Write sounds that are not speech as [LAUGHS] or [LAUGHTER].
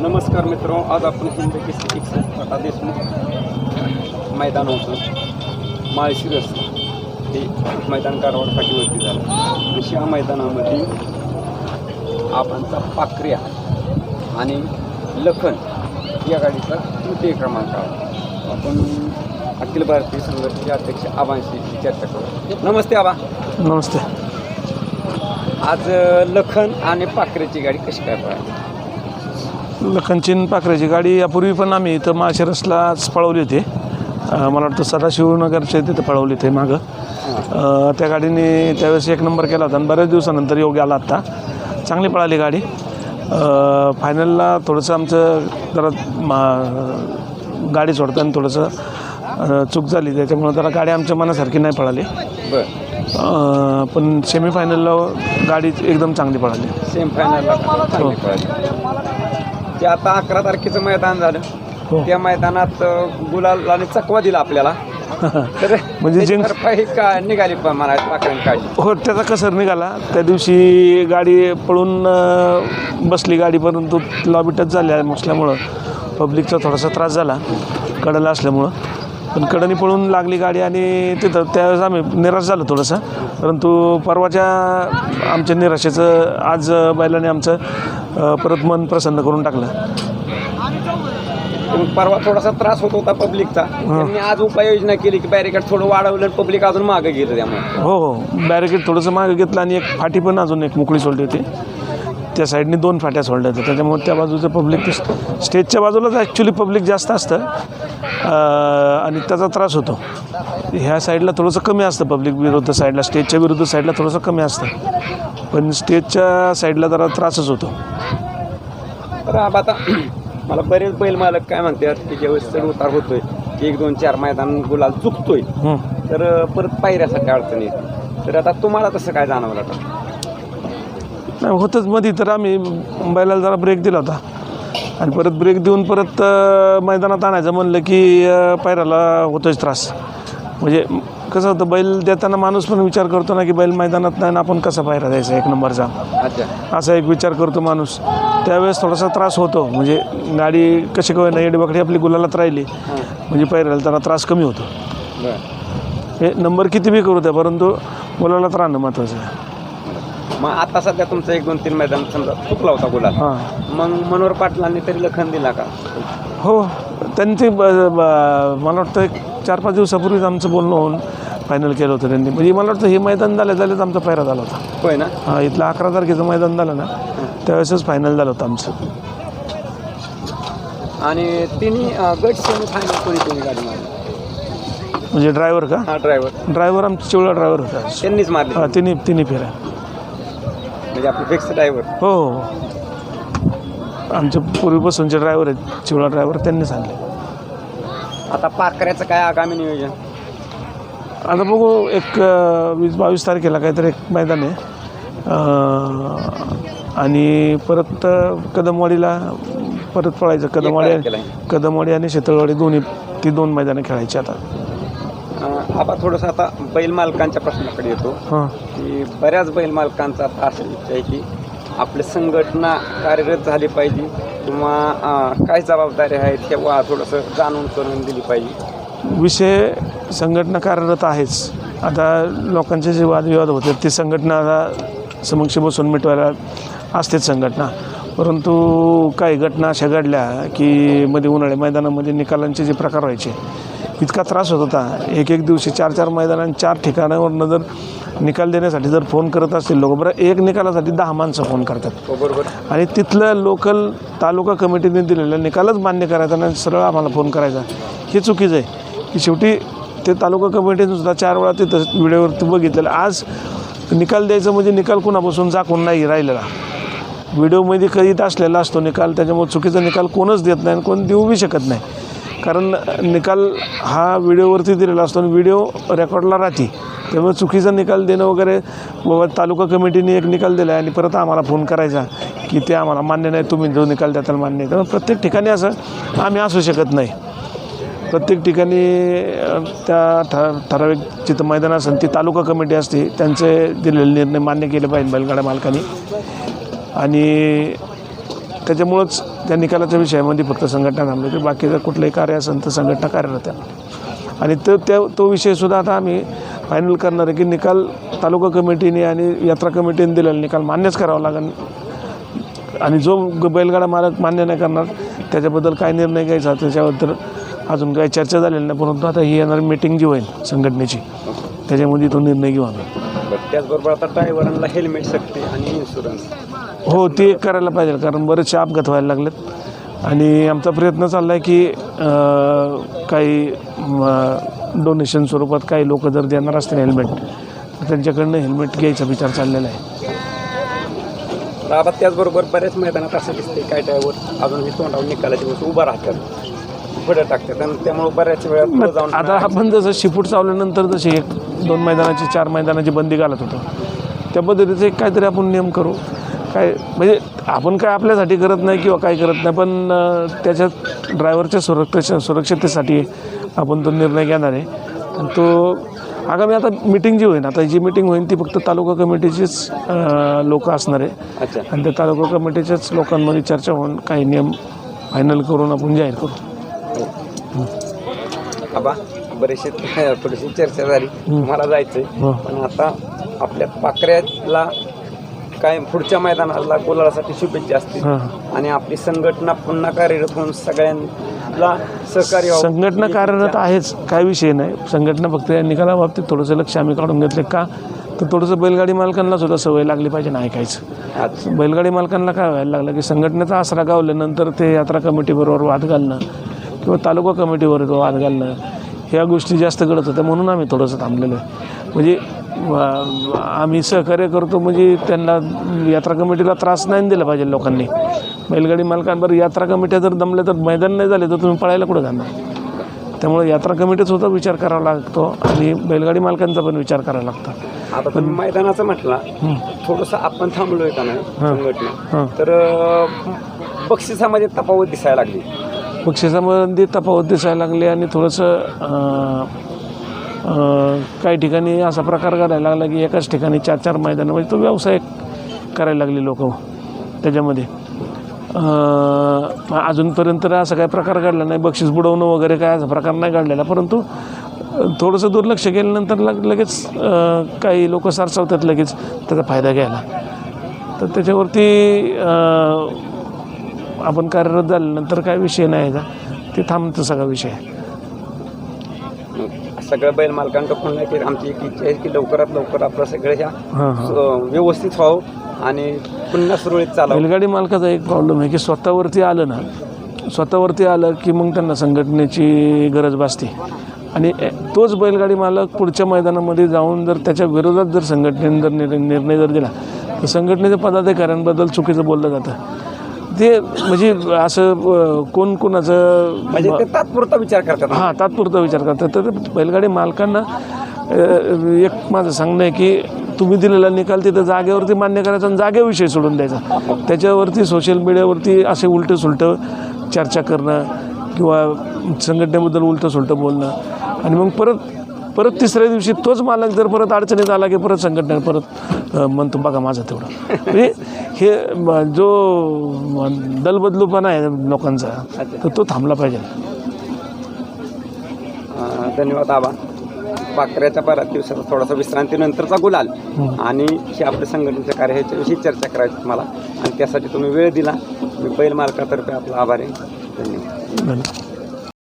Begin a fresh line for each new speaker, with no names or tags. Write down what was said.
नमस्कार मित्र आज आपण हिंद केसरी एकसष्ट देशमुख मैदान होतं माळशिरस हे मैदान कारवार फाटीवरती झालं. अशा मैदानामध्ये आपणचा पाकऱ्या आणि लखन या गाडीचा तृतीय क्रमांक आहे. आपण अखिल भारतीय संघटनेचे अध्यक्ष आबांशी चर्चा करू. नमस्ते आबा.
नमस्ते.
आज लखन आणि पाकऱ्याची गाडी कशी काय पळाली
लखनचीन पाखरेची गाडी यापूर्वी पण आम्ही इथं माळशिरसलाच पळवली होती. अं, मला वाटतं सदाशिवनगरच्या तिथे पळवली होती मागं. अं, त्या गाडीने त्यावेळेस एक नंबर केला होता आणि बऱ्याच दिवसानंतर योग्य आला आत्ता चांगली पळाली गाडी. अं, फायनलला थोडंसं आमचं जरा मा गाडी सोडताना थोडंसं अं, चूक झाली. त्याच्यामुळं जरा गाडी आमच्या मनासारखी नाही पळाली.
बरं.
अं, पण सेमीफायनलला गाडी एकदम चांगली पळाली.
सेम फायनलला चांगली पळाली. ते आता अकरा तारखेचं मैदान झालं.
हो.
त्या मैदानात अ, गुलाल आणि चकवा दिला आपल्याला. [LAUGHS] तर
म्हणजे जिंक-
का निघाली पण मला
हो त्याचा कसर निघाला. त्या दिवशी गाडी पळून बसली गाडी परंतु लॉबी टच झाल्या असल्यामुळं पब्लिकचा थोडासा त्रास झाला कडला असल्यामुळं. पण कडनी पळून लागली गाडी आणि तिथं त्यावेळेस आम्ही निराश झालो थोडंसं. परंतु परवाच्या आमच्या निराशेचं आज बैलाने आमचं परत मन प्रसन्न करून टाकलं.
परवा थोडासा त्रास होत होता पब्लिकचा. त्यांनी आज उपाययोजना केली की बॅरिकेड थोडं वाढवलं पब्लिक अजून मागं गेलं त्यामुळे.
हो हो. बॅरिकेड थोडंसं मागं घेतलं आणि एक फाटी पण अजून एक मोकळी सोडली होती. त्या साईडनी दोन फाट्या सोडल्या होत्या. त्याच्यामुळे त्या बाजूचं पब्लिक स्टेजच्या बाजूलाच ॲक्च्युली पब्लिक जास्त असतं. आणि त्याचा त्रास होतो. ह्या साईडला थोडंसं कमी असतं पब्लिक विरुद्ध साईडला. स्टेजच्या विरुद्ध साईडला थोडंसं कमी असतं. पण स्टेजच्या साईडला जरा त्रासच होतो.
आता [CLEARS THROAT] मला बरेच बैल मालक काय म्हणतात की ज्यावेळेस चढ उतार होतोय की एक दोन चार मैदान गुलाल चुकतोय
हं.
तर परत पायऱ्यासाठी अडचण तर आता तुम्हाला तसं काय जाणवलं
नाही होतंच. मध्ये तर आम्ही बैलाला जरा ब्रेक दिला होता. आणि परत ब्रेक देऊन परत मैदानात आणायचं म्हणलं की पायऱ्याला होतोच त्रास. म्हणजे कसं होतं बैल देताना माणूस पण विचार करतो ना की बैल मैदानात नाही ना आपण कसा पायरा द्यायचा एक नंबरचा. असा एक विचार करतो माणूस. त्यावेळेस थोडासा त्रास होतो. म्हणजे गाडी कशी काय नाही बकडी आपली गुलालात राहिली. म्हणजे पायऱ्याला त्याला त्रास कमी होतो. हे नंबर किती बी करू द्या परंतु गुलालात राहणं महत्त्वाचं आहे.
मग आता सध्या तुमचं एक दोन तीन मैदान समजा चुकला होता गुलाल.
हां.
मग मनोहर पाटलांनी तरी लखन दिला का?
हो त्यांचे ब- ब- मला वाटतं एक चार पाच दिवसापूर्वीच आमचं बोलणं होऊन फायनल केलं होतं त्यांनी. म्हणजे मला वाटतं हे मैदान झालं झालेच आमचा पायरा झाला होता.
होय ना?
हां इथलं अकरा तारखेचं मैदान झालं ना त्यावेळेसच फायनल झालं होतं आमचं.
आणि तिन्ही अ, गट सेमी फायनल कोणी कोणी गाडी मारली?
म्हणजे ड्रायव्हर का?
हा ड्रायव्हर
ड्रायव्हर आमचा चिवळा ड्रायव्हर होता.
त्यांनीच मारली.
हा तिन्ही तिन्ही फेऱ्या.
म्हणजे आपले फिक्स ड्रायव्हर
हो. आमच्या पूर्वीपासूनचे ड्रायव्हर आहेत चिवळा ड्रायव्हर त्यांनीच आणले.
आता पाकऱ्याचं काय आगामी नियोजन?
आता बघू एक अ, वीस बावीस तारखेला काहीतरी एक मैदान आहे. अ, आणि परत अ, कदमवाडीला परत पळायचं. कदमवाडी
तारखेला. आहे.
कदमवाडी आणि शेतळवाडी दोन्ही ती दोन मैदानं खेळायची आता.
आपण थोडंसं आता बैल मालकांच्या प्रश्नाकडे येतो.
हां.
की बऱ्याच बैल मालकांचा आता अशी इच्छा आहे की आपली संघटना कार्यरत झाली पाहिजे किंवा अ, काय जबाबदारी आहेत तेव्हा थोडंसं जाणून करून दिली पाहिजे.
विषय संघटना कार्यरत आहेच. आता लोकांचे जे वादविवाद होते ते संघटना आता समक्ष बसून मिटवायला असतेच संघटना. परंतु काही घटना अशा घडल्या की मध्ये उन्हाळ्या मैदानामध्ये निकालांचे जे प्रकार व्हायचे इतका त्रास होत होता. एक एक दिवशी चार चार मैदानां चार ठिकाणावरनं जर निकाल देण्यासाठी जर फोन करत असतील लोक बरं एक निकालासाठी दहा माणसं फोन करतात.
हो बरोबर.
आणि तिथलं लोकल तालुका कमिटीने दिलेलं निकालच मान्य करायचा आणि सरळ आम्हाला फोन करायचा. हे चुकीचं आहे. की शेवटी ते तालुका कमिटीने सुद्धा चार वेळा तिथं व्हिडिओवरती बघितलेलं. आज निकाल द्यायचं म्हणजे निकाल कुणापासून जाकून नाही राहिलेला. व्हिडिओमध्ये कधीत असलेला असतो निकाल त्याच्यामुळे चुकीचा निकाल कोणच देत नाही आणि कोण देऊ बी शकत नाही. कारण निकाल हा व्हिडिओवरती दिलेला असतो आणि व्हिडिओ रेकॉर्डला राहते. त्यामुळे चुकीचा निकाल देणं वगैरे बाबा तालुका कमिटीने एक निकाल दिला आहे आणि परत आम्हाला फोन करायचा की ते आम्हाला मान्य नाही तुम्ही जो निकाल त्याला मान्य नाही त्यामुळे प्रत्येक ठिकाणी असं आम्ही असू शकत नाही. प्रत्येक ठिकाणी त्या ठ ठराविक जिथं मैदान असेल ती तालुका कमिटी असते त्यांचे दिलेले निर्णय मान्य केले पाहिजे बैलगाड्या मालकांनी. आणि त्याच्यामुळंच त्या निकालाच्या विषयामध्ये फक्त संघटना थांबली तर बाकीचं कुठलंही कार्य असेल तर संघटना कार्यरत आहे. आणि तो त्या तो विषयसुद्धा आता आम्ही फायनल करणार आहे की निकाल तालुका कमिटीने आणि यात्रा कमिटीने दिलेला निकाल मान्यच करावा लागेल. आणि जो बैलगाडा मालक मान्य नाही करणार त्याच्याबद्दल काय निर्णय घ्यायचा त्याच्याबद्दल अजून काही चर्चा झालेली नाही. परंतु आता ही येणारी मीटिंग जी होईल संघटनेची त्याच्यामध्ये तो निर्णय घेऊ आम्ही.
बरं. त्याचबरोबर आता ड्रायव्हरांना हेल्मेट सक्ती आणि इन्शुरन्स
हो ते करायला पाहिजे कारण बरेचसे अपघात व्हायला लागलेत. आणि आमचा प्रयत्न चालला आहे की अं, काही डोनेशन स्वरूपात काही लोक जर देणार असतील हेल्मेट तर त्यांच्याकडनं हेल्मेट घ्यायचा विचार चाललेला आहे.
आता त्याचबरोबर बऱ्याच मैदानात असं दिसते काय ड्रायव्हर अजून हे तोंडावर निकालाच्या वेळेस उभा राहतात. पुढे टाकतात आणि त्यामुळे बऱ्याच वेळा पुढं जाऊन
आता आपण जसं शिपूट चावल्यानंतर जशी एक दोन मैदानाची चार मैदानाची बंदी घालत होतो. त्या पद्धतीचं एक काहीतरी आपण नियम करू. काय म्हणजे आपण काय आपल्यासाठी करत नाही किंवा काय करत नाही पण अं, त्याच्यात ड्रायव्हरच्या सुरक्षे सुरक्षिततेसाठी आपण तो निर्णय घेणार आहे. आणि तो आगामी आता मिटिंग जी होईल आता जी मिटिंग होईल ती फक्त तालुका कमिटीचीच लोक असणार आहे. आणि त्या तालुका कमिटीच्याच लोकांमध्ये चर्चा होऊन काही नियम फायनल करून आपण जाहीर करू
आबा बरेचसे थोडीशी चर्चा झाली. मला जायचंय.
हो.
पण आता आपल्या पाकऱ्याला काय पुढच्या मैदानाला गोलासाठी शुभेच्छा असतील.
हां.
आणि आपली संघटना पुन्हा कार्यरत होऊन सगळ्यांना सहकार्य व्हावं.
संघटना कार्यरत आहेच काय विषय नाही. संघटना फक्त या निकालाबाबतीत थोडंसं लक्ष आम्ही काढून घेतले का? तर थोडंसं बैलगाडी मालकांना सुद्धा सवय लागली पाहिजे ना ऐकायचं
अच्छा.
बैलगाडी मालकांना काय व्हायला लागलं की संघटनेचा आसरा गावल्यानंतर ते यात्रा कमिटीबरोबर वाद घालणं किंवा तालुका कमिटीबरोबर वाद घालणं ह्या गोष्टी जास्त घडत होत्या म्हणून आम्ही थोडंसं थांबलेलो आहे. म्हणजे आम्ही सहकार्य करतो म्हणजे त्यांना यात्रा कमिटीला त्रास नाही दिला पाहिजे लोकांनी. बैलगाडी मालकांबरोबर यात्रा कमिट्या जर दमल्या तर मैदान नाही झाले तर तुम्ही पळायला कुठं जाणार? त्यामुळे यात्रा कमिटीचा सुद्धा विचार करावा लागतो आणि बैलगाडी मालकांचा पण विचार करावा लागतो.
आता तुम्ही मैदानाचं म्हटलं थोडंसं आपण थांबलोय का नाही. संघटना? तर बक्षिसामध्ये तफावत दिसायला लागली.
बक्षिसामध्ये तफावत दिसायला लागली आणि थोडंसं काही ठिकाणी असा प्रकार घडायला लागला की एकाच ठिकाणी चार चार मैदानं म्हणजे तो व्यवसाय करायला लागले लोक त्याच्यामध्ये. अजूनपर्यंत तर असा काही प्रकार घडला नाही. बक्षीस बुडवणं वगैरे काय असा प्रकार नाही घडलेला. परंतु थोडंसं दुर्लक्ष केल्यानंतर लग लगेच काही लोक सारसावतात लगेच त्याचा फायदा घ्यायला. तर त्याच्यावरती आपण कार्यरत झाल्यानंतर काय विषय नाही याचा ते थांबतं सगळा विषय.
सगळ्या बैल मालकांकडे पुन्हा की आमची एक इच्छा आहे की लवकरात लवकर आपलं सगळं ह्या
हां हां.
अं, व्यवस्थित व्हावं आणि पुन्हा सुरळीत चालावं.
बैलगाडी मालकाचा एक प्रॉब्लेम आहे की स्वतःवरती आलं ना स्वतःवरती आलं की मग त्यांना संघटनेची गरज भासते. आणि ए- तोच बैलगाडी मालक पुढच्या मैदानामध्ये जाऊन जर त्याच्या विरोधात जर संघटनेने जर निर्णय निर्णय जर दिला तर संघटनेच्या पदाधिकाऱ्यांबद्दल चुकीचं बोललं जातं. ते म्हणजे असं कोण कोणाचं
म्हणजे ते तात्पुरता विचार करतात.
हां तात्पुरता विचार करतात. तर बैलगाडी मालकांना एक माझं सांगणं आहे की तुम्ही दिलेला निकाल तिथं जागेवरती मान्य करायचा आणि जागेविषयी सोडून द्यायचा. त्याच्यावरती सोशल मीडियावरती असे उलटं सुलटं चर्चा करणं किंवा संघटनेबद्दल उलटं सुलटं बोलणं. आणि मग परत परत तिसऱ्या दिवशी तोच मालक जर परत अडचणीत आला की परत संघटना परत अ, म्हणतो बघा माझं तेवढं. म्हणजे हे जो दलबदलूपणा आहे लोकांचा तर तो थांबला पाहिजे.
धन्यवाद आबा. पाकऱ्याच्या बऱ्याच दिवसाचा थोडासा विश्रांतीनंतरचा गुलाल. आणि हे आपल्या संघटनेचं कार्य ह्याच्याविषयी चर्चा करायची मला. आणि त्यासाठी तुम्ही वेळ दिला. मी बैल मालकातर्फे आपला आभार आहे.
धन्यवाद.